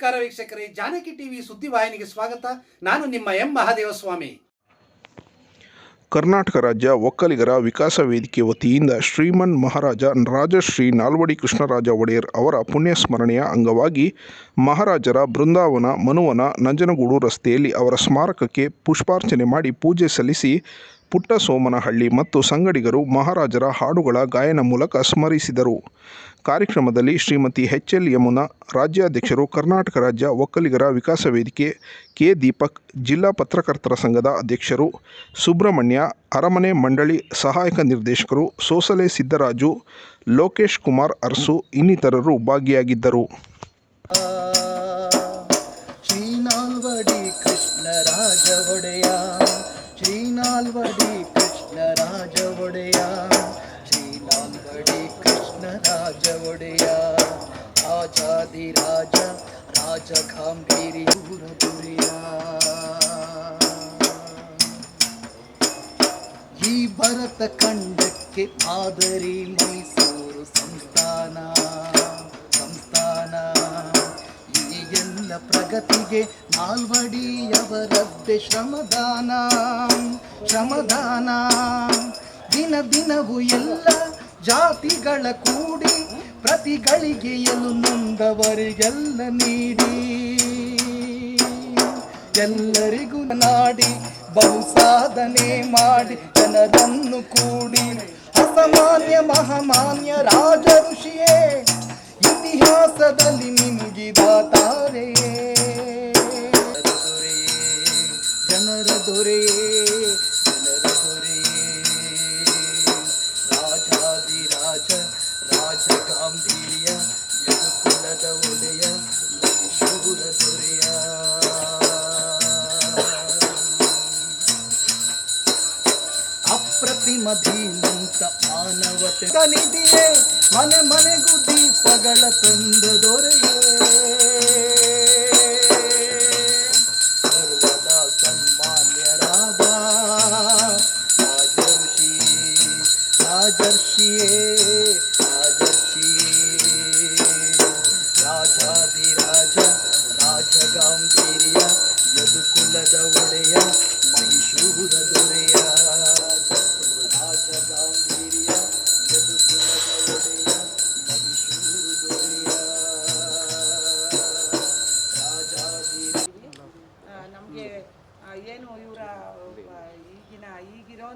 ನಮಸ್ಕಾರ ವೀಕ್ಷಕರೇ, ಜಾನಕಿ ಟಿವಿ ಸುದ್ದಿವಾಹಿನಿಗೆ ಸ್ವಾಗತ. ನಾನು ನಿಮ್ಮ ಎಂ ಮಹಾದೇವಸ್ವಾಮಿ. ಕರ್ನಾಟಕ ರಾಜ್ಯ ಒಕ್ಕಲಿಗರ ವಿಕಾಸ ವೇದಿಕೆ ವತಿಯಿಂದ ಶ್ರೀಮನ್ ಮಹಾರಾಜ ರಾಜಶ್ರೀ ನಾಲ್ವಡಿ ಕೃಷ್ಣರಾಜ ಒಡೆಯರ್ ಅವರ ಪುಣ್ಯಸ್ಮರಣೆಯ ಅಂಗವಾಗಿ ಮಹಾರಾಜರ ಬೃಂದಾವನ, ಮನುವನ, ನಂಜನಗೂಡು ರಸ್ತೆಯಲ್ಲಿ ಅವರ ಸ್ಮಾರಕಕ್ಕೆ ಪುಷ್ಪಾರ್ಚನೆ ಮಾಡಿ ಪೂಜೆ ಸಲ್ಲಿಸಿ ಪುಟ್ಟ ಸೋಮನಹಳ್ಳಿ ಮತ್ತು ಸಂಗಡಿಗರು ಮಹಾರಾಜರ ಹಾಡುಗಳ ಗಾಯನ ಮೂಲಕ ಸ್ಮರಿಸಿದರು. ಕಾರ್ಯಕ್ರಮದಲ್ಲಿ ಶ್ರೀಮತಿ ಎಚ್ ಎಲ್ ಯಮುನಾ, ರಾಜ್ಯಾಧ್ಯಕ್ಷರು ಕರ್ನಾಟಕ ರಾಜ್ಯ ಒಕ್ಕಲಿಗರ ವಿಕಾಸ ವೇದಿಕೆ, ಕೆ ದೀಪಕ್, ಜಿಲ್ಲಾ ಪತ್ರಕರ್ತರ ಸಂಘದ ಅಧ್ಯಕ್ಷರು ಸುಬ್ರಹ್ಮಣ್ಯ, ಅರಮನೆ ಮಂಡಳಿ ಸಹಾಯಕ ನಿರ್ದೇಶಕರು ಸೋಸಲೆ ಸಿದ್ದರಾಜು, ಲೋಕೇಶ್ ಕುಮಾರ್ ಅರಸು ಇನ್ನಿತರರು ಭಾಗಿಯಾಗಿದ್ದರು. ಒಡೆಯ ಶ್ರೀನಾಲ್ವಡಿ ಕೃಷ್ಣರಾಜ ಒಡೆಯ, ಆಜಾದಿ ರಾಜ ರಾಜ ಗಾಂಭೀರಿ ಗುರಿಯ ಈ ಭರತ ಖಂಡಕ್ಕೆ ಮಾದರಿ ಮೈಸೂರು ಸಂಸ್ಥಾನ ಸಂಸ್ಥಾನ. ಈ ಎಲ್ಲ ಪ್ರಗತಿಗೆ ನಾಲ್ವಡಿಯವರದ್ದೇ ಶ್ರಮದಾನ ಶ್ರಮದಾನ. ದಿನ ದಿನವೂ ಎಲ್ಲ ಜಾತಿಗಳ ಕೂಡಿ ಪ್ರತಿಗಳಿಗೆಯಲು ನೊಂದವರಿಗೆಲ್ಲ ನೀಡಿ. ಎಲ್ಲರಿಗೂ ನಾಡಿ ಬಹು ಸಾಧನೆ ಮಾಡಿ ಜನರನ್ನು ಕೂಡಿ. ಅಸಾಮಾನ್ಯ ಮಹಾಮಾನ್ಯ ರಾಜ ಋಷಿಯೇ, ಇತಿಹಾಸದಲ್ಲಿ ಅಪ್ರತಿಮ ಧೀಮಂತ ಮಾನವತೆ ಕನಿದಿಯೇ ಮನೆ ಮನೆಗೂ ದೀಪಗಳ ತಂದ ದೊರೆಯೇ ಸರ್ವದ ಸನ್ಮಾನ್ಯರಾದ ರಾಜರ್ಷಿ ರಾಜರ್ಷಿಯೇ ರಾಜರ್ಷಿಯೇ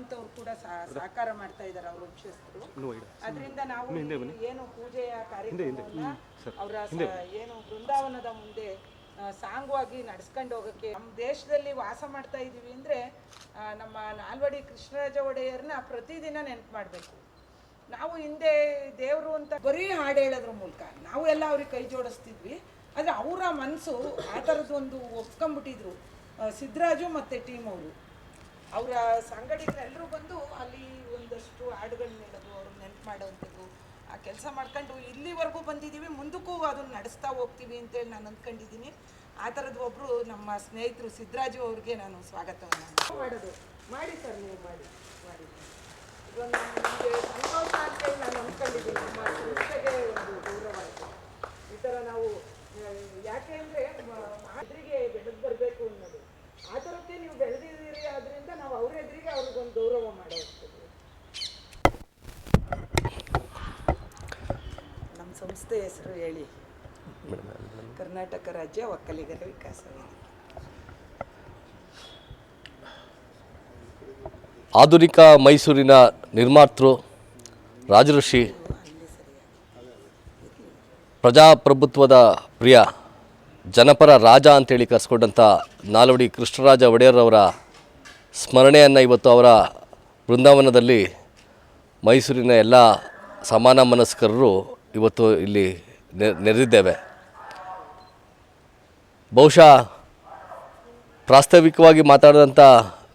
ಈಗಿರೋಂಥವ್ರು ಕೂಡ ಸಾಕಾರ ಸಹಕಾರ ಮಾಡ್ತಾ ಇದ್ದಾರೆ ಅವ್ರ ವಂಶಸ್ಥರು. ಅದರಿಂದ ನಾವು ಏನು ಪೂಜೆಯ ಕಾರ್ಯಕ್ರಮವನ್ನ ಅವರ ಏನು ಬೃಂದಾವನದ ಮುಂದೆ ಸಾಂಗವಾಗಿ ನಡ್ಸ್ಕೊಂಡು ಹೋಗಕ್ಕೆ ನಮ್ಮ ದೇಶದಲ್ಲಿ ವಾಸ ಮಾಡ್ತಾ ಇದ್ದೀವಿ ಅಂದರೆ ನಮ್ಮ ನಾಲ್ವಡಿ ಕೃಷ್ಣರಾಜ ಒಡೆಯರ್ನ ಪ್ರತಿದಿನ ನೆನಪು ಮಾಡಬೇಕು. ನಾವು ಹಿಂದೆ ದೇವರು ಅಂತ ಬರೀ ಹಾಡು ಹೇಳೋದ್ರ ಮೂಲಕ ನಾವು ಎಲ್ಲ ಅವ್ರಿಗೆ ಕೈ ಜೋಡಿಸ್ತಿದ್ವಿ. ಆದರೆ ಅವರ ಮನಸ್ಸು ಆ ಥರದ್ದೊಂದು ಒಪ್ಕೊಂಬಿಟ್ಟಿದ್ರು ಸಿದ್ದರಾಜು ಮತ್ತು ಟೀಮ್ ಅವರು. ಅವರ ಸಂಗಡಿಗರೆಲ್ಲರೂ ಬಂದು ಅಲ್ಲಿ ಒಂದಷ್ಟು ಹಾಡುಗಳನ್ನ ಹೇಳೋದು ಅವ್ರನ್ನ ನೆನಪು ಮಾಡೋವಂಥದ್ದು ಆ ಕೆಲಸ ಮಾಡ್ಕೊಂಡು ಇಲ್ಲಿವರೆಗೂ ಬಂದಿದ್ದೀವಿ ಮುಂದಕ್ಕೂ ಅದನ್ನು ನಡೆಸ್ತಾ ಹೋಗ್ತೀವಿ ಅಂತೇಳಿ ನಾನು ಅಂದ್ಕೊಂಡಿದ್ದೀನಿ. ಆ ಥರದ್ದು ಒಬ್ಬರು ನಮ್ಮ ಸ್ನೇಹಿತರು ಸಿದ್ದರಾಜು ಅವ್ರಿಗೆ ನಾನು ಸ್ವಾಗತವನ್ನು ಮಾಡೋದು. ಮಾಡಿ ಸರ್ ನೀವು ಮಾಡಿ. ಮಾಡಿ. ನಮಗೆ ಸಂತೋಷ ಅಂತೇಳಿ ನಾನು ಅಂದ್ಕೊಂಡಿದ್ದೀನಿ. ನಮ್ಮ ಸಂಸ್ಥೆಗೆ ಒಂದು ಗೌರವ ಈ ಥರ ನಾವು ಯಾಕೆ ಅಂದರೆ ಎದುರಿಗೆ ಬೆಳೆದು ಬರಬೇಕು ಅನ್ನೋದು ಆ ಥರಕ್ಕೆ ನೀವು ಬೆಳೆದಿದ್ದೀರಿ ಆದ್ದರಿಂದ ನಾವು ಅವ್ರ ಎದುರಿಗೆ ಅವ್ರಿಗೊಂದು ಗೌರವ ಮಾಡೋದು ನಮ್ಮ ಸಂಸ್ಥೆ ಹೆಸರು ಹೇಳಿ. ಕರ್ನಾಟಕ ರಾಜ್ಯ ಒಕ್ಕಲಿಗರ ವಿಕಾಸ ಆಧುನಿಕ ಮೈಸೂರಿನ ನಿರ್ಮಾತೃ ರಾಜಋಷಿ ಪ್ರಜಾಪ್ರಭುತ್ವದ ಪ್ರಿಯ ಜನಪರ ರಾಜ ಅಂತೇಳಿ ಕರೆಸ್ಕೊಂಡಂಥ ನಾಲ್ವಡಿ ಕೃಷ್ಣರಾಜ ಒಡೆಯರವರ ಸ್ಮರಣೆಯನ್ನು ಇವತ್ತು ಅವರ ಬೃಂದಾವನದಲ್ಲಿ ಮೈಸೂರಿನ ಎಲ್ಲ ಸಮಾನ ಮನಸ್ಕರರು ಇವತ್ತು ಇಲ್ಲಿ ನೆರೆದಿದ್ದೇವೆ. ಬಹುಶಃ ಪ್ರಾಸ್ತಾವಿಕವಾಗಿ ಮಾತಾಡಿದಂಥ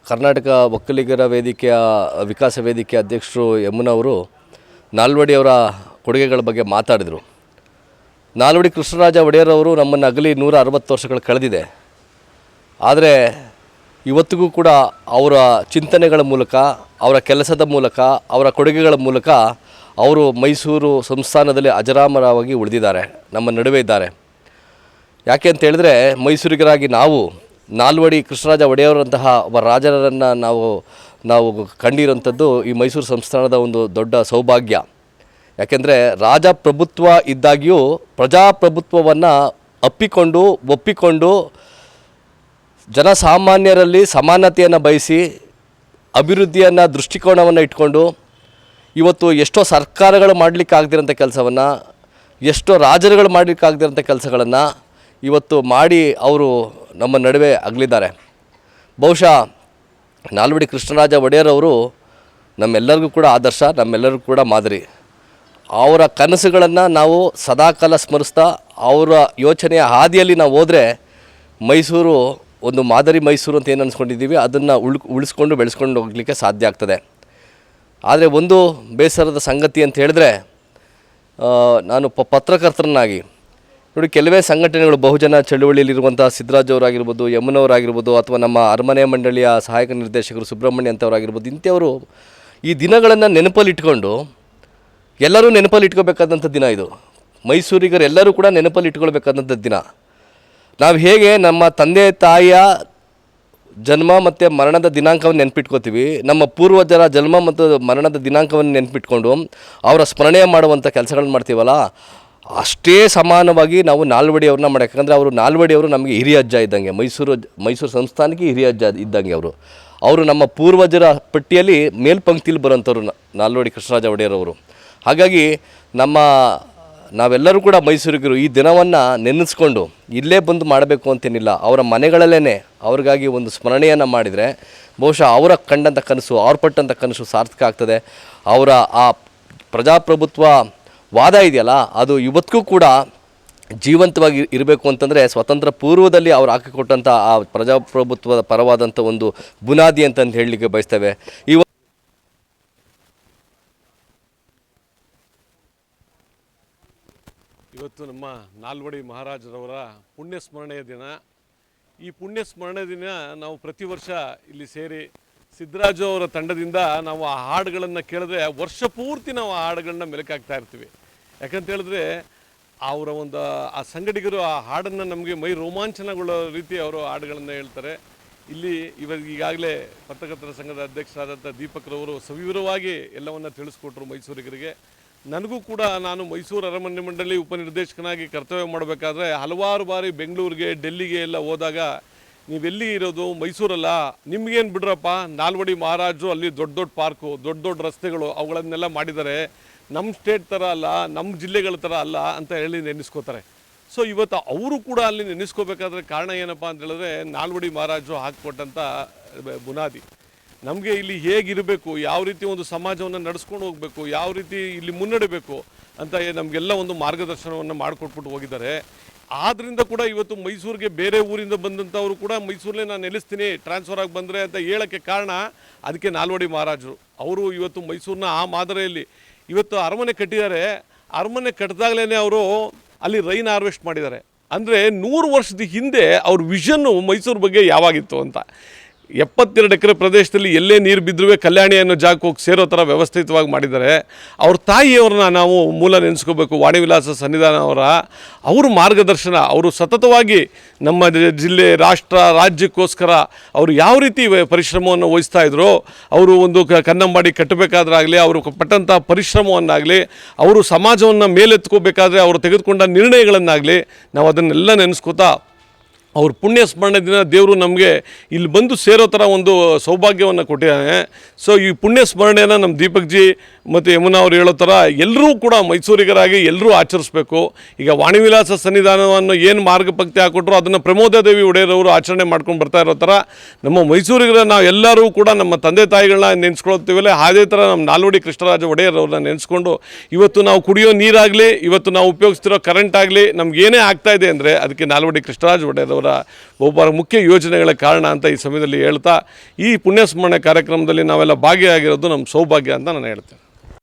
ಕರ್ನಾಟಕ ಒಕ್ಕಲಿಗರ ವೇದಿಕೆಯ, ವಿಕಾಸ ವೇದಿಕೆ ಅಧ್ಯಕ್ಷರು ಯಮುನವರು ನಾಲ್ವಡಿಯವರ ಕೊಡುಗೆಗಳ ಬಗ್ಗೆ ಮಾತಾಡಿದರು. ನಾಲ್ವಡಿ ಕೃಷ್ಣರಾಜ ಒಡೆಯರವರು ನಮ್ಮನ್ನು ಅಗಲಿ ನೂರ ಅರವತ್ತು ವರ್ಷಗಳು ಕಳೆದಿದೆ. ಆದರೆ ಇವತ್ತಿಗೂ ಕೂಡ ಅವರ ಚಿಂತನೆಗಳ ಮೂಲಕ, ಅವರ ಕೆಲಸದ ಮೂಲಕ, ಅವರ ಕೊಡುಗೆಗಳ ಮೂಲಕ ಅವರು ಮೈಸೂರು ಸಂಸ್ಥಾನದಲ್ಲಿ ಅಜರಾಮರವಾಗಿ ಉಳಿದಿದ್ದಾರೆ, ನಮ್ಮ ನಡುವೆ ಇದ್ದಾರೆ. ಯಾಕೆ ಅಂತ ಹೇಳಿದ್ರೆ, ಮೈಸೂರಿಗರಾಗಿ ನಾವು ನಾಲ್ವಡಿ ಕೃಷ್ಣರಾಜ ಒಡೆಯವರಂತಹ ಒಬ್ಬ ರಾಜರನ್ನು ನಾವು ನಾವು ಕಂಡಿರೋಂಥದ್ದು ಈ ಮೈಸೂರು ಸಂಸ್ಥಾನದ ಒಂದು ದೊಡ್ಡ ಸೌಭಾಗ್ಯ. ಯಾಕೆಂದರೆ ರಾಜಪ್ರಭುತ್ವ ಇದ್ದಾಗಿಯೂ ಪ್ರಜಾಪ್ರಭುತ್ವವನ್ನು ಅಪ್ಪಿಕೊಂಡು, ಒಪ್ಪಿಕೊಂಡು ಜನಸಾಮಾನ್ಯರಲ್ಲಿ ಸಮಾನತೆಯನ್ನು ಬಯಸಿ ಅಭಿವೃದ್ಧಿಯನ್ನು ದೃಷ್ಟಿಕೋನವನ್ನು ಇಟ್ಕೊಂಡು ಇವತ್ತು ಎಷ್ಟೋ ಸರ್ಕಾರಗಳು ಮಾಡಲಿಕ್ಕಾಗದಿರೋಂಥ ಕೆಲಸವನ್ನು, ಎಷ್ಟೋ ರಾಜರುಗಳು ಮಾಡಲಿಕ್ಕಾಗದಿರೋಂಥ ಕೆಲಸಗಳನ್ನು ಇವತ್ತು ಮಾಡಿ ಅವರು ನಮ್ಮ ನಡುವೆ ಅಗಲಿದ್ದಾರೆ. ಬಹುಶಃ ನಾಲ್ವಡಿ ಕೃಷ್ಣರಾಜ ಒಡೆಯರವರು ನಮ್ಮೆಲ್ಲರಿಗೂ ಕೂಡ ಆದರ್ಶ, ನಮ್ಮೆಲ್ಲರಿಗೂ ಕೂಡ ಮಾದರಿ. ಅವರ ಕನಸುಗಳನ್ನು ನಾವು ಸದಾಕಾಲ ಸ್ಮರಿಸ್ತಾ ಅವರ ಯೋಚನೆಯ ಹಾದಿಯಲ್ಲಿ ನಾವು ಹೋದರೆ ಮೈಸೂರು, ಒಂದು ಮಾದರಿ ಮೈಸೂರು ಅಂತ ಏನು ಅನ್ಸ್ಕೊಂಡಿದ್ದೀವಿ, ಅದನ್ನು ಉಳ್, ಉಳಿಸ್ಕೊಂಡು ಬೆಳೆಸ್ಕೊಂಡು ಹೋಗಲಿಕ್ಕೆ ಸಾಧ್ಯ ಆಗ್ತದೆ. ಆದರೆ ಒಂದು ಬೇಸರದ ಸಂಗತಿ ಅಂತ ಹೇಳಿದ್ರೆ ನಾನು ಪ, ಪತ್ರಕರ್ತರನ್ನಾಗಿ, ನೋಡಿ ಕೆಲವೇ ಸಂಘಟನೆಗಳು ಬಹುಜನ ಚಳುವಳಿಯಲ್ಲಿರುವಂಥ ಸಿದ್ದರಾಜ್ ಅವರಾಗಿರ್ಬೋದು, ಯಮುನವರಾಗಿರ್ಬೋದು, ಅಥವಾ ನಮ್ಮ ಅರಮನೆ ಮಂಡಳಿಯ ಸಹಾಯಕ ನಿರ್ದೇಶಕರು ಸುಬ್ರಹ್ಮಣ್ಯ ಅಂತವರಾಗಿರ್ಬೋದು, ಇಂಥವರು ಈ ದಿನಗಳನ್ನು ನೆನಪಲ್ಲಿ ಇಟ್ಕೊಂಡು ಎಲ್ಲರೂ ನೆನಪಲ್ಲಿ ಇಟ್ಕೋಬೇಕಾದಂಥ ದಿನ ಇದು. ಮೈಸೂರಿಗರೆಲ್ಲರೂ ಕೂಡ ನೆನಪಲ್ಲಿ ಇಟ್ಕೊಳ್ಬೇಕಾದಂಥ ದಿನ. ನಾವು ಹೇಗೆ ನಮ್ಮ ತಂದೆ, ತಾಯಿಯ ಜನ್ಮ ಮತ್ತು ಮರಣದ ದಿನಾಂಕವನ್ನು ನೆನಪಿಟ್ಕೋತೀವಿ. ನಮ್ಮ ಪೂರ್ವಜರ ಜನ್ಮ ಮತ್ತು ಮರಣದ ದಿನಾಂಕವನ್ನು ನೆನಪಿಟ್ಕೊಂಡು ಅವರ ಸ್ಮರಣೆ ಮಾಡುವಂಥ ಕೆಲಸಗಳನ್ನ ಮಾಡ್ತೀವಲ್ಲ, ಅಷ್ಟೇ ಸಮಾನವಾಗಿ ನಾವು ನಾಲ್ವಡಿಯವ್ರನ್ನ ಮಾಡೋಕೆ ಮಾಡಿ ಯಾಕಂದರೆ ಅವರು ನಾಲ್ವಡಿಯವರು ನಮಗೆ ಹಿರಿಯ ಅಜ್ಜ ಇದ್ದಂಗೆ. ಮೈಸೂರು ಮೈಸೂರು ಸಂಸ್ಥಾನಕ್ಕೆ ಹಿರಿಯ ಅಜ್ಜ ಇದ್ದಂಗೆ ಅವರು. ಅವರು ನಮ್ಮ ಪೂರ್ವಜರ ಪಟ್ಟಿಯಲ್ಲಿ ಮೇಲ್ಪಂಕ್ತಿಲಿ ಬರೋಂಥವ್ರು ನಾಲ್ವಡಿ ಕೃಷ್ಣರಾಜ ಒಡೆಯರವರು. ಹಾಗಾಗಿ ನಮ್ಮ, ನಾವೆಲ್ಲರೂ ಕೂಡ ಮೈಸೂರಿಗರು ಈ ದಿನವನ್ನು ನೆನೆಸ್ಕೊಂಡು ಇಲ್ಲೇ ಬಂದು ಮಾಡಬೇಕು ಅಂತೇನಿಲ್ಲ, ಅವರ ಮನೆಗಳಲ್ಲೇ ಅವ್ರಿಗಾಗಿ ಒಂದು ಸ್ಮರಣೆಯನ್ನು ಮಾಡಿದರೆ ಬಹುಶಃ ಅವರ ಕಂಡಂಥ ಕನಸು, ಅವ್ರು ಪಟ್ಟಂಥ ಕನಸು ಸಾರ್ಥಕ ಆಗ್ತದೆ. ಅವರ ಆ ಪ್ರಜಾಪ್ರಭುತ್ವ ವಾದ ಇದೆಯಲ್ಲ, ಅದು ಇವತ್ತಿಗೂ ಕೂಡ ಜೀವಂತವಾಗಿ ಇರಬೇಕು ಅಂತಂದರೆ ಸ್ವತಂತ್ರ ಪೂರ್ವದಲ್ಲಿ ಅವ್ರು ಹಾಕಿಕೊಟ್ಟಂಥ ಆ ಪ್ರಜಾಪ್ರಭುತ್ವದ ಪರವಾದಂಥ ಒಂದು ಬುನಾದಿ ಅಂತಂದು ಹೇಳಲಿಕ್ಕೆ ಬಯಸ್ತೇವೆ. ಈ ಇವತ್ತು ನಮ್ಮ ನಾಲ್ವಡಿ ಮಹಾರಾಜರವರ ಪುಣ್ಯ ಸ್ಮರಣೆಯ ದಿನ. ಈ ಪುಣ್ಯ ಸ್ಮರಣೆ ದಿನ ನಾವು ಪ್ರತಿ ವರ್ಷ ಇಲ್ಲಿ ಸೇರಿ ಸಿದ್ದರಾಜು ಅವರ ತಂಡದಿಂದ ನಾವು ಆ ಹಾಡುಗಳನ್ನು ಕೇಳಿದ್ರೆ ವರ್ಷ ಪೂರ್ತಿ ನಾವು ಆ ಹಾಡುಗಳನ್ನ ಮೆಲುಕಾಗ್ತಾ ಇರ್ತೀವಿ. ಯಾಕಂತ ಹೇಳಿದ್ರೆ ಅವರ ಒಂದು ಆ ಸಂಗಡಿಗರು ಆ ಹಾಡನ್ನು ನಮಗೆ ಮೈ ರೋಮಾಂಚನಗೊಳ್ಳೋ ರೀತಿ ಅವರು ಹಾಡುಗಳನ್ನು ಹೇಳ್ತಾರೆ. ಇಲ್ಲಿ ಇವಾಗ ಈಗಾಗಲೇ ಪತ್ರಕರ್ತರ ಸಂಘದ ಅಧ್ಯಕ್ಷರಾದಂಥ ದೀಪಕ್ರವರು ಸವಿವರವಾಗಿ ಎಲ್ಲವನ್ನ ತಿಳಿಸ್ಕೊಟ್ರು ಮೈಸೂರಿಗರಿಗೆ. ನನಗೂ ಕೂಡ ನಾನು ಮೈಸೂರು ಅರಮನೆ ಮಂಡಳಿ ಉಪನಿರ್ದೇಶಕನಾಗಿ ಕರ್ತವ್ಯ ಮಾಡಬೇಕಾದ್ರೆ ಹಲವಾರು ಬಾರಿ ಬೆಂಗಳೂರಿಗೆ, ಡೆಲ್ಲಿಗೆ ಎಲ್ಲ ಹೋದಾಗ ನೀವೆಲ್ಲಿ ಇರೋದು? ಮೈಸೂರಲ್ಲ? ನಿಮ್ಗೇನು ಬಿಡ್ರಪ್ಪ? ನಾಲ್ವಡಿ ಮಹಾರಾಜರು ಅಲ್ಲಿ ದೊಡ್ಡ ದೊಡ್ಡ ಪಾರ್ಕು, ದೊಡ್ಡ ದೊಡ್ಡ ರಸ್ತೆಗಳು, ಅವುಗಳನ್ನೆಲ್ಲ ಮಾಡಿದ್ದಾರೆ ನಮ್ಮ ಸ್ಟೇಟ್ ಥರ ಅಲ್ಲ ನಮ್ಮ ಜಿಲ್ಲೆಗಳ ಥರ ಅಲ್ಲ ಅಂತ ಹೇಳಿ ನೆನೆಸ್ಕೋತಾರೆ. ಸೊ ಇವತ್ತು ಅವರು ಕೂಡ ಅಲ್ಲಿ ನೆನೆಸ್ಕೋಬೇಕಾದ್ರೆ ಕಾರಣ ಏನಪ್ಪ ಅಂತ ಹೇಳಿದ್ರೆ ನಾಲ್ವಡಿ ಮಹಾರಾಜರು ಹಾಕಿಕೊಟ್ಟಂಥ ಬುನಾದಿ. ನಮಗೆ ಇಲ್ಲಿ ಹೇಗಿರಬೇಕು, ಯಾವ ರೀತಿ ಒಂದು ಸಮಾಜವನ್ನು ನಡೆಸ್ಕೊಂಡು ಹೋಗಬೇಕು, ಯಾವ ರೀತಿ ಇಲ್ಲಿ ಮುನ್ನಡೆಬೇಕು ಅಂತ ನಮಗೆಲ್ಲ ಒಂದು ಮಾರ್ಗದರ್ಶನವನ್ನು ಮಾಡಿಕೊಟ್ಬಿಟ್ಟು ಹೋಗಿದ್ದಾರೆ. ಆದ್ದರಿಂದ ಕೂಡ ಇವತ್ತು ಮೈಸೂರಿಗೆ ಬೇರೆ ಊರಿಂದ ಬಂದಂಥವರು ಕೂಡ ಮೈಸೂರಲ್ಲೇ ನಾನು ನೆಲೆಸ್ತೀನಿ ಟ್ರಾನ್ಸ್ಫರ್ ಆಗಿ ಬಂದರೆ ಅಂತ ಹೇಳೋಕ್ಕೆ ಕಾರಣ ಅದಕ್ಕೆ ನಾಲ್ವಡಿ ಮಹಾರಾಜರು. ಅವರು ಇವತ್ತು ಮೈಸೂರಿನ ಆ ಮಾದರಿಯಲ್ಲಿ ಇವತ್ತು ಅರಮನೆ ಕಟ್ಟಿದ್ದಾರೆ. ಅರಮನೆ ಕಟ್ಟಿದಾಗಲೇ ಅವರು ಅಲ್ಲಿ ರೈನ್ ಹಾರ್ವೆಸ್ಟ್ ಮಾಡಿದ್ದಾರೆ. ಅಂದರೆ ನೂರು ವರ್ಷದ ಹಿಂದೆ ಅವ್ರ ವಿಷನ್ನು ಮೈಸೂರು ಬಗ್ಗೆ ಯಾವಾಗಿತ್ತು ಅಂತ. ಎಪ್ಪತ್ತೆರಡು ಎಕರೆ ಪ್ರದೇಶದಲ್ಲಿ ಎಲ್ಲೇ ನೀರು ಬಿದ್ದರೂ ಕಲ್ಯಾಣಿ ಅನ್ನೋ ಜಾಗಕ್ಕೆ ಹೋಗಿ ಸೇರೋ ಥರ ವ್ಯವಸ್ಥಿತವಾಗಿ ಮಾಡಿದ್ದಾರೆ. ಅವ್ರ ತಾಯಿಯವ್ರನ್ನ ನಾವು ಮೂಲ ನೆನೆಸ್ಕೋಬೇಕು. ವಾಣಿವಿಲಾಸ ಸನ್ನಿಧಾನ ಅವರ, ಅವ್ರ ಮಾರ್ಗದರ್ಶನ, ಅವರು ಸತತವಾಗಿ ನಮ್ಮ ಜಿಲ್ಲೆ, ರಾಷ್ಟ್ರ, ರಾಜ್ಯಕ್ಕೋಸ್ಕರ ಅವರು ಯಾವ ರೀತಿ ಪರಿಶ್ರಮವನ್ನು ವಹಿಸ್ತಾ ಇದ್ರು, ಅವರು ಒಂದು ಕನ್ನಂಬಾಡಿ ಕಟ್ಟಬೇಕಾದ್ರಾಗಲಿ, ಅವರು ಪಟ್ಟಂಥ ಪರಿಶ್ರಮವನ್ನಾಗಲಿ, ಅವರು ಸಮಾಜವನ್ನು ಮೇಲೆತ್ಕೋಬೇಕಾದ್ರೆ ಅವರು ತೆಗೆದುಕೊಂಡ ನಿರ್ಣಯಗಳನ್ನಾಗಲಿ, ನಾವು ಅದನ್ನೆಲ್ಲ ನೆನೆಸ್ಕೋತಾ ಅವ್ರ ಪುಣ್ಯ ಸ್ಮರಣೆ ದಿನ ದೇವರು ನಮಗೆ ಇಲ್ಲಿ ಬಂದು ಸೇರೋ ಥರ ಒಂದು ಸೌಭಾಗ್ಯವನ್ನು ಕೊಟ್ಟಿದ್ದಾನೆ. ಸೊ ಈ ಪುಣ್ಯ ಸ್ಮರಣೆಯನ್ನು ನಮ್ಮ ದೀಪಕ್ ಜಿ ಮತ್ತು ಯಮುನಾ ಅವರು ಹೇಳೋ ಥರ ಎಲ್ಲರೂ ಕೂಡ ಮೈಸೂರಿಗರಾಗಿ ಎಲ್ಲರೂ ಆಚರಿಸ್ಬೇಕು. ಈಗ ವಾಣಿವಿಲಾಸ ಸನ್ನಿಧಾನವನ್ನು ಏನು ಮಾರ್ಗಪಕ್ತಿ ಹಾಕ್ಕೊಟ್ರು ಅದನ್ನು ಪ್ರಮೋದಾದೇವಿ ಒಡೆಯರವರು ಆಚರಣೆ ಮಾಡ್ಕೊಂಡು ಬರ್ತಾ ಇರೋ ಥರ ನಮ್ಮ ಮೈಸೂರಿಗರ ನಾವು ಎಲ್ಲರೂ ಕೂಡ ನಮ್ಮ ತಂದೆ ತಾಯಿಗಳನ್ನ ನೆನೆಸ್ಕೊಳ್ತೀವಲ್ಲ ಅದೇ ಥರ ನಮ್ಮ ನಾಲ್ವಡಿ ಕೃಷ್ಣರಾಜ ಒಡೆಯರವ್ರನ್ನ ನೆನೆಸ್ಕೊಂಡು ಇವತ್ತು ನಾವು ಕುಡಿಯೋ ನೀರಾಗಲಿ, ಇವತ್ತು ನಾವು ಉಪಯೋಗಿಸ್ತಿರೋ ಕರೆಂಟ್ ಆಗಲಿ ನಮಗೇನೇ ಆಗ್ತಾ ಇದೆ ಅಂದರೆ ಅದಕ್ಕೆ ನಾಲ್ವಡಿ ಕೃಷ್ಣರಾಜ ಒಡೆಯರವರ ಒಬ್ಬ ಮುಖ್ಯ ಯೋಜನೆಗಳ ಕಾರಣ ಅಂತ ಈ ಸಮಯದಲ್ಲಿ ಹೇಳ್ತಾ ಈ ಪುಣ್ಯ ಸ್ಮರಣೆ ಕಾರ್ಯಕ್ರಮದಲ್ಲಿ ನಾವೆಲ್ಲ ಭಾಗಿಯಾಗಿರೋದು ನಮ್ಮ ಸೌಭಾಗ್ಯ ಅಂತ ನಾನು ಹೇಳ್ತೇನೆ.